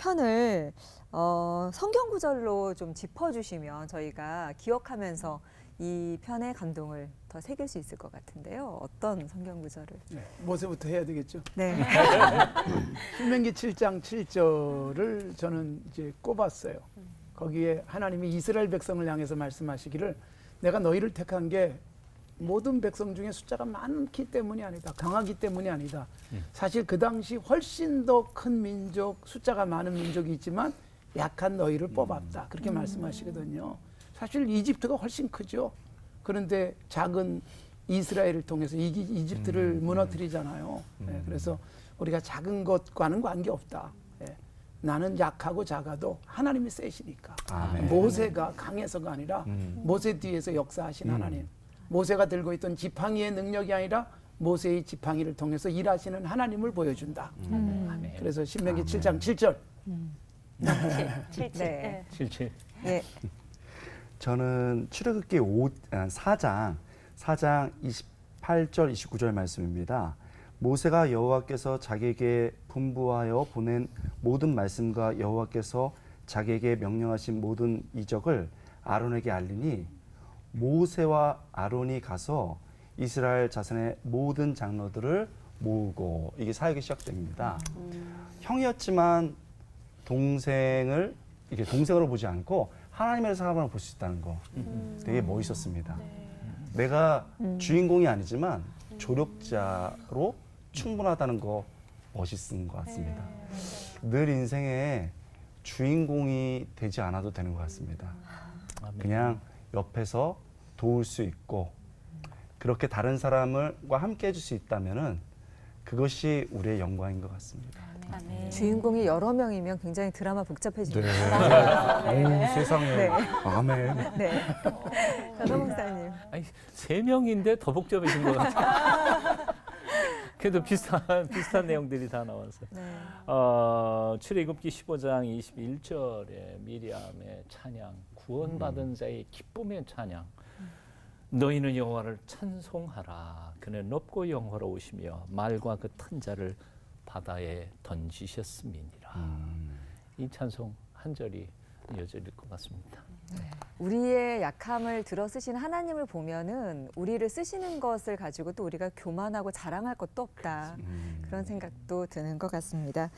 편을 어, 성경 구절로 좀 짚어주시면 저희가 기억하면서 이 편의 감동을 더 새길 수 있을 것 같은데요. 어떤 성경 구절을? 네, 모세부터 해야 되겠죠. 네. 신명기 7장 7절을 저는 이제 꼽았어요. 거기에 하나님이 이스라엘 백성을 향해서 말씀하시기를 내가 너희를 택한 게 모든 백성 중에 숫자가 많기 때문이 아니다. 강하기 때문이 아니다. 사실 그 당시 훨씬 더 큰 민족, 숫자가 많은 민족이 있지만 약한 너희를 뽑았다. 그렇게 말씀하시거든요. 사실 이집트가 훨씬 크죠. 그런데 작은 이스라엘을 통해서 이 이집트를 무너뜨리잖아요. 예, 그래서 우리가 작은 것과는 관계 없다. 예. 나는 약하고 작아도 하나님이 세시니까. 아멘. 모세가 강해서가 아니라 음. 모세 뒤에서 역사하신 음. 하나님. 모세가 들고 있던 지팡이의 능력이 아니라 모세의 지팡이를 통해서 일하시는 하나님을 보여준다. 음. 그래서 신명기 아멘. 7장 7절. 칠칠. 네. 실제 네. 저는 출애굽기 5, 4장 4장 28절 29절 말씀입니다. 모세가 여호와께서 자기에게 분부하여 보낸 모든 말씀과 여호와께서 자기에게 명령하신 모든 이적을 아론에게 알리니 모세와 아론이 가서 이스라엘 자손의 모든 장로들을 모으고 이게 사역이 시작됩니다. 형이었지만 동생을 이게 동생으로 보지 않고 하나님의 사람으로 볼 수 있다는 거 되게 멋있었습니다. 내가 주인공이 아니지만 조력자로 충분하다는 거 멋있은 것 같습니다. 늘 인생에 주인공이 되지 않아도 되는 것 같습니다. 그냥 옆에서 도울 수 있고 그렇게 다른 사람을과 함께 해줄 수 있다면은 그것이 우리의 영광인 것 같습니다. 아멘. 주인공이 여러 명이면 굉장히 드라마 복잡해집니다. 오, 세상에. 네. 아멘. 네. 자, 서 목사님. 아니 세 명인데 더 복잡해진 것 같아요. 그래도 비슷한 비슷한 내용들이 다 나와서 네. 어, 출애굽기 15장 21절에 미리암의 찬양, 구원받은 자의 기쁨의 찬양. 너희는 여호와를 찬송하라. 그는 높고 영화로우시며 말과 그 튼 자를 바다에 던지셨음이니라. 음. 이 찬송 한 절이 이어질 것 같습니다. 우리의 약함을 들어 쓰신 하나님을 보면은 우리를 쓰시는 것을 가지고 또 우리가 교만하고 자랑할 것도 없다. 음. 그런 생각도 드는 것 같습니다.